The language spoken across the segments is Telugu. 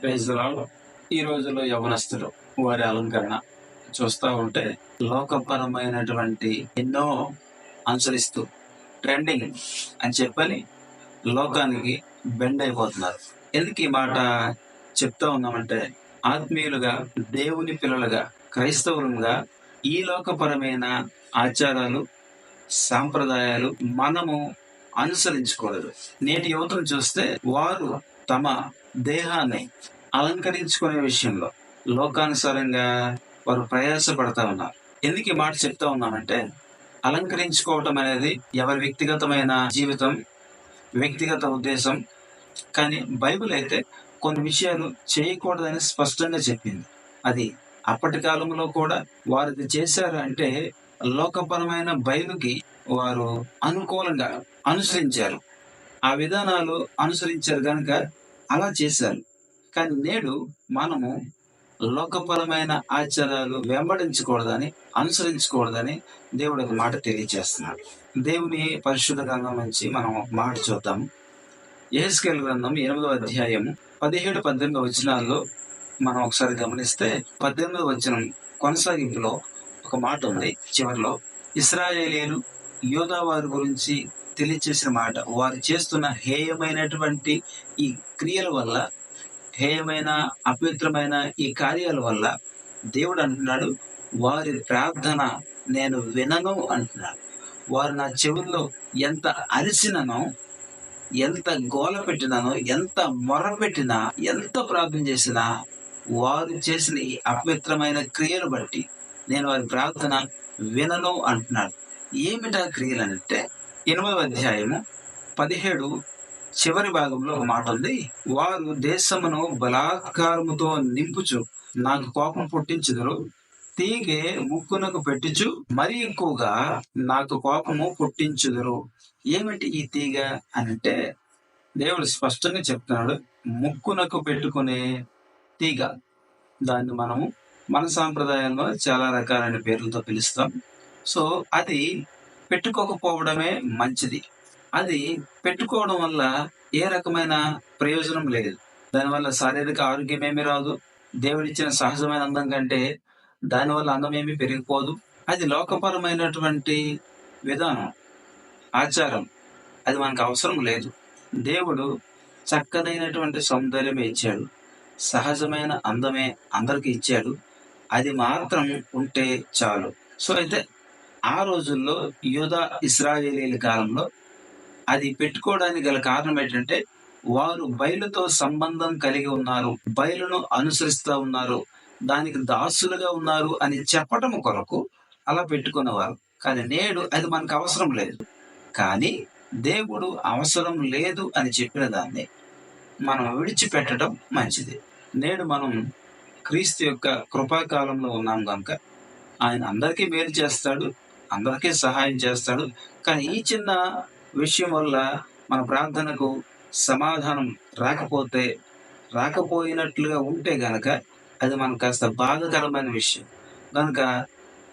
ప్రైజ్లాడు ఈ రోజుల్లో యవనస్తులు వారి అలంకరణ చూస్తూ ఉంటే లోకపరమైనటువంటి ఎన్నో అనుసరిస్తూ ట్రెండింగ్ అని చెప్పని లోకానికి బెండ్ అయిపోతున్నారు ఎందుకు ఈ మాట చెప్తా ఉన్నామంటే ఆత్మీయులుగా దేవుని పిల్లలుగా క్రైస్తవులుగా ఈ లోకపరమైన ఆచారాలు సాంప్రదాయాలు మనము అనుసరించకూడదు నేటి యువతను చూస్తే వారు తమ దేహాన్ని అలంకరించుకునే విషయంలో లోకానుసారంగా వారు ప్రయాసపడతా ఉన్నారు. ఎందుకు ఈ మాట చెప్తా ఉన్నామంటే అలంకరించుకోవటం అనేది ఎవరి వ్యక్తిగతమైన జీవితం వ్యక్తిగత ఉద్దేశం కానీ బైబిల్ అయితే కొన్ని విషయాలు చేయకూడదని స్పష్టంగా చెప్పింది. అది అప్పటి కాలంలో కూడా వారు ఇది చేశారు అంటే లోకపరమైన బయలుకి వారు అనుకూలంగా అనుసరించారు. ఆ విధానాలు అనుసరించారు కనుక అలా చేశారు. కానీ నేడు మనము లోకపరమైన ఆచారాలు వెంబడించకూడదని అనుసరించకూడదని దేవుడు ఒక మాట తెలియజేస్తున్నాడు. దేవుని పరిశుద్ధ గ్రంథం నుంచి మనం ఒక మాట చూద్దాం. ఏస్కేల్ గ్రంథం ఎనిమిదో అధ్యాయం పదిహేడు పద్దెనిమిది వచనాల్లో మనం ఒకసారి గమనిస్తే పద్దెనిమిది వచనం కొనసాగింపులో ఒక మాట ఉంది. చివరిలో ఇస్రాయేలీలు యోధా వారి గురించి తెలియచేసిన మాట. వారు చేస్తున్న హేయమైనటువంటి ఈ క్రియల వల్ల హేయమైన అపవిత్రమైన ఈ కార్యాల వల్ల దేవుడు అంటున్నాడు వారి ప్రార్థన నేను వినను అంటున్నాడు. వారు నా చెవుల్లో ఎంత అరిసిననో ఎంత గోల పెట్టినానో ఎంత మొర పెట్టినా ఎంత ప్రార్థన చేసినా వారు చేసిన ఈ అపవిత్రమైన క్రియలు బట్టి నేను వారి ప్రార్థన వినను అంటున్నాడు. ఏమిటా క్రియలు అంటే ఎనిమిదవ అధ్యాయము పదిహేడు చివరి భాగంలో ఒక మాట ఉంది. వారు దేశమును బలాత్కారముతో నింపుచు నాకు కోపం పుట్టించుదురు. తీగే ముక్కునకు పెట్టించు మరి ఎక్కువగా నాకు కోపము పుట్టించుదురు. ఏమిటి ఈ తీగ అంటే దేవుడు స్పష్టంగా చెప్తున్నాడు ముక్కునకు పెట్టుకునే తీగ. దాన్ని మనము మన సాంప్రదాయంలో చాలా రకాలైన పేర్లతో పిలుస్తాం. సో అది పెట్టుకోకపోవడమే మంచిది. అది పెట్టుకోవడం వల్ల ఏ రకమైన ప్రయోజనం లేదు. దానివల్ల శారీరక ఆరోగ్యం ఏమీ రాదు. దేవుడిచ్చిన సహజమైన అందం కంటే దానివల్ల అందం ఏమీ పెరిగిపోదు. అది లోకపరమైనటువంటి విధానం ఆచారం. అది మనకు అవసరం లేదు. దేవుడు చక్కదైనటువంటి సౌందర్యమే ఇచ్చాడు. సహజమైన అందమే అందరికీ ఇచ్చాడు. అది మాత్రం ఉంటే చాలు. సో అయితే ఆ రోజుల్లో యూదా ఇస్రాయేలీల కాలంలో అది పెట్టుకోవడానికి గల కారణం ఏంటంటే వారు బయలుతో సంబంధం కలిగి ఉన్నారు బయలును అనుసరిస్తూ ఉన్నారు దానికి దాసులుగా ఉన్నారు అని చెప్పటం కొరకు అలా పెట్టుకునేవారు. కానీ నేడు అది మనకు అవసరం లేదు. కానీ దేవుడు అవసరం లేదు అని చెప్పిన దాన్ని మనం విడిచిపెట్టడం మంచిది. నేడు మనం క్రీస్తు యొక్క కృపాకాలంలో ఉన్నాం కనుక ఆయన అందరికీ మేలు చేస్తాడు అందరికీ సహాయం చేస్తాడు. కానీ ఈ చిన్న విషయం వల్ల మన ప్రార్థనకు సమాధానం రాకపోతే రాకపోయినట్లుగా ఉంటే గనక అది మనకు కాస్త బాధకరమైన విషయం. కనుక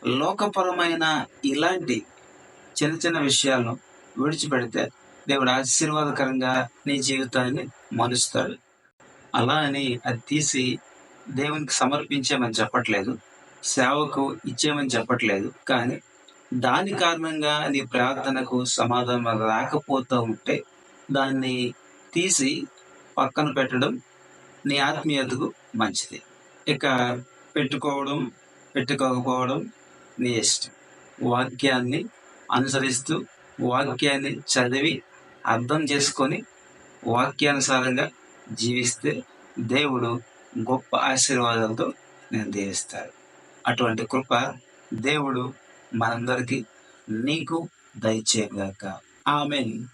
లోకపరమైన ఇలాంటి చిన్న చిన్న విషయాలను విడిచిపెడితే దేవుడు ఆశీర్వాదకరంగా నీ జీవితాన్ని మలుస్తాడు. అలా అని అది తీసి దేవునికి సమర్పించేమని చెప్పట్లేదు. సేవకు ఇచ్చేమని చెప్పట్లేదు. కానీ దాని కారణంగా నీ ప్రార్థనకు సమాధానం రాకపోతూ ఉంటే దాన్ని తీసి పక్కన పెట్టడం నీ ఆత్మీయతకు మంచిది. ఇక పెట్టుకోవడం పెట్టుకోకపోవడం నీ ఇష్టం. వాక్యాన్ని అనుసరిస్తూ వాక్యాన్ని చదివి అర్థం చేసుకొని వాక్యానుసారంగా జీవిస్తే దేవుడు గొప్ప ఆశీర్వాదాలతో నేను దీవిస్తాడు. అటువంటి కృప దేవుడు మనందరికీ నీకు దయచేయగాక. ఆమెన్.